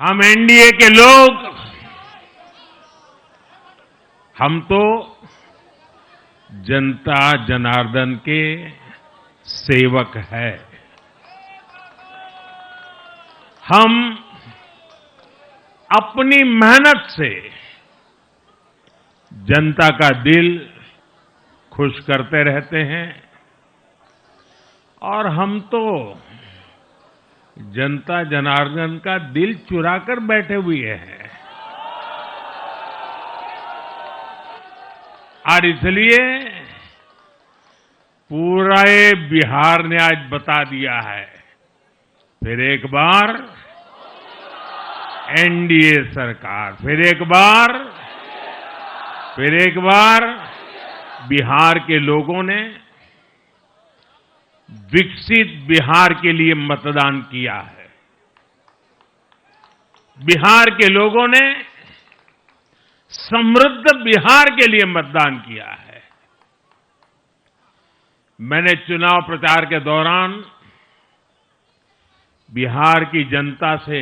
हम एनडीए के लोग। हम तो जनता जनार्दन के सेवक है। हम अपनी मेहनत से जनता का दिल खुश करते रहते हैं। और हम तो जनता जनार्दन का दिल चुरा कर बैठे हुए हैं। और इसलिए पूरा बिहार ने आज बता दिया है। फिर एक बार एनडीए सरकार, फिर एक बार, फिर एक बार बिहार के लोगों ने विकसित बिहार के लिए मतदान किया है। बिहार के लोगों ने समृद्ध बिहार के लिए मतदान किया है। मैंने चुनाव प्रचार के दौरान बिहार की जनता से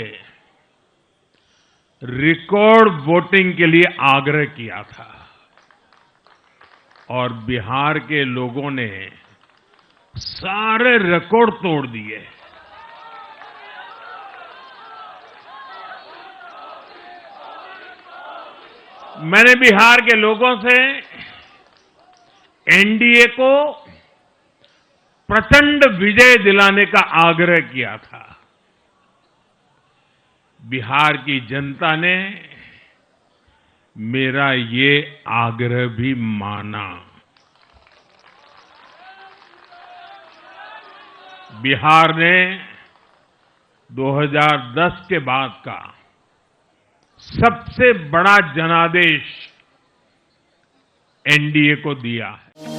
रिकॉर्ड वोटिंग के लिए आग्रह किया था और बिहार के लोगों ने सारे रिकॉर्ड तोड़ दिए। मैंने बिहार के लोगों से एनडीए को प्रचंड विजय दिलाने का आग्रह किया था। बिहार की जनता ने मेरा ये आग्रह भी माना। बिहार ने 2010 के बाद का सबसे बड़ा जनादेश एनडीए को दिया है।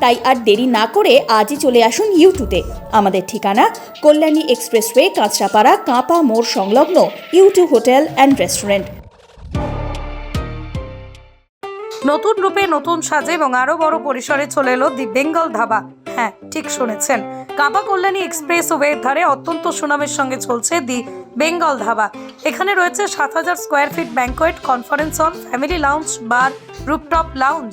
তাই আর দেরি না করে আজই চলে আসুন ইউটুতে। আমাদের ঠিকানা কল্যাণী এক্সপ্রেসওয়ে, কাঁচরাপাড়া, কাঁপা মোড় সংলগ্ন ইউটিউব হোটেল অ্যান্ড রেস্টুরেন্ট। নতুন রূপে নতুন সাজে এবং আরও বড় পরিসরে চলে এলো দি বেঙ্গল ধাবা। হ্যাঁ ঠিক শুনেছেন। কাবা কল্যাণী এক্সপ্রেস ওয়ের ধারে অত্যন্ত সুনামের সঙ্গে চলছে দি বেঙ্গল ধাবা। এখানে রয়েছে সাত হাজার square feet banquet, conference hall, family lounge, bar, rooftop lounge.